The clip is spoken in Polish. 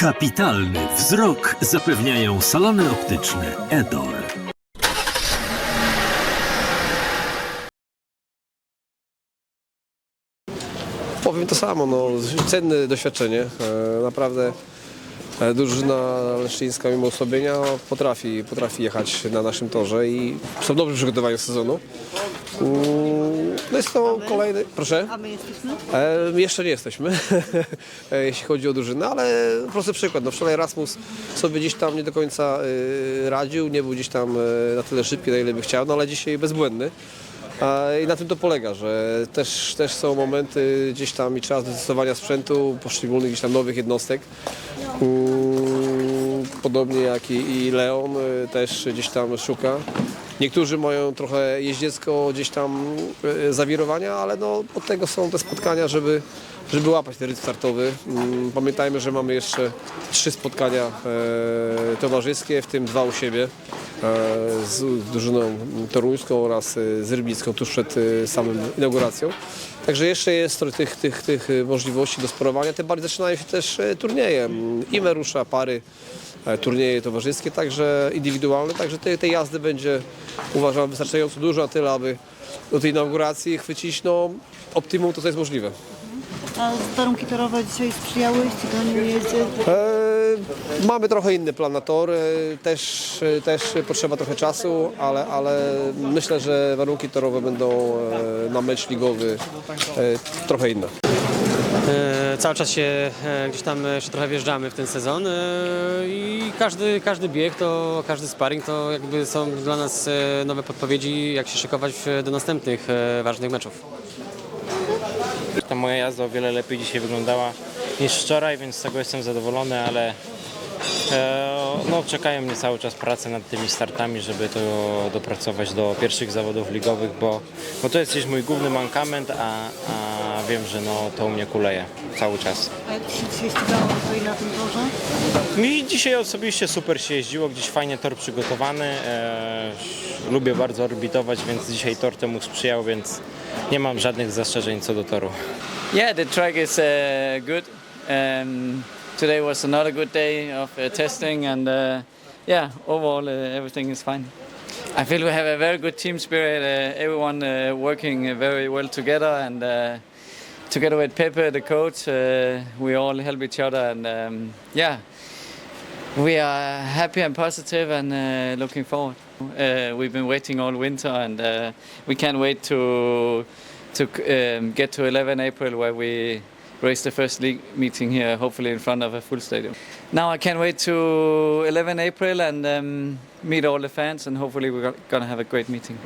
Kapitalny wzrok zapewniają salony optyczne Edol. Powiem to samo, no, cenne doświadczenie. E, naprawdę e, drużyna leszczyńska mimo osłabienia potrafi, potrafi jechać na naszym torze i są dobrze przygotowani sezonu. No jest to kolejny... Proszę? A my jesteśmy? E, jeszcze nie jesteśmy, e, jeśli chodzi o drużynę, ale prosty przykład. No, wczoraj Rasmus sobie gdzieś tam nie do końca e, radził, nie był gdzieś tam e, na tyle szybki, na ile by chciał, no ale dzisiaj bezbłędny. I na tym to polega, że też, też są momenty gdzieś tam i czas dostosowania sprzętu poszczególnych gdzieś tam nowych jednostek. Podobnie jak i, i Leon y, też gdzieś tam szuka. Niektórzy mają trochę jeździecko gdzieś tam y, zawirowania, ale no od tego są te spotkania, żeby, żeby łapać ten rytm startowy. Mm, Pamiętajmy, że mamy jeszcze trzy spotkania e, towarzyskie, w tym dwa u siebie e, z drużyną toruńską oraz e, z rybnicką tuż przed e, samym inauguracją. Także jeszcze jest tych, tych, tych e, możliwości do sporowania, tym bardziej zaczynają się też e, turnieje. Mm, IME rusza, pary, e, turnieje towarzyskie, także indywidualne, także tej, tej jazdy będzie uważam wystarczająco dużo na tyle, aby do tej inauguracji chwycić no, optimum to, co jest możliwe. A warunki torowe dzisiaj sprzyjały ściganiu jeździe? E, mamy trochę inny plan na tor, e, też, e, też potrzeba trochę czasu, ale, ale myślę, że warunki torowe będą e, na mecz ligowy e, trochę inne. E, Cały czas się e, gdzieś tam e, się trochę wjeżdżamy w ten sezon e, i każdy, każdy bieg, to każdy sparring to jakby są dla nas nowe podpowiedzi, jak się szykować do następnych ważnych meczów. Ta moja jazda o wiele lepiej dzisiaj wyglądała niż wczoraj, więc z tego jestem zadowolony, ale no, czekają mnie cały czas prace nad tymi startami, żeby to dopracować do pierwszych zawodów ligowych, bo, bo to jest gdzieś mój główny mankament, a, a wiem, że no, to u mnie kuleje cały czas. A jak się dzisiaj ścigało tutaj na tym torze? Mi dzisiaj osobiście super się jeździło, gdzieś fajnie tor przygotowany. E, lubię bardzo orbitować, więc dzisiaj tor temu sprzyjał, więc nie mam żadnych zastrzeżeń co do toru. Yeah, the track is uh, good. Um, today was another good day of uh, testing, and uh, yeah, overall uh, everything is fine. I feel we have a very good team spirit. Uh, everyone uh, working uh, very well together, and uh, together with Pepe, the coach, uh, we all help each other, and um, yeah, we are happy and positive and uh, looking forward. We've been waiting all winter, and we can't wait to to um, get to 11 April where we race the first league meeting here, hopefully in front of a full stadium. Now I can't wait to 11 April and um, meet all the fans, and hopefully we're gonna have a great meeting.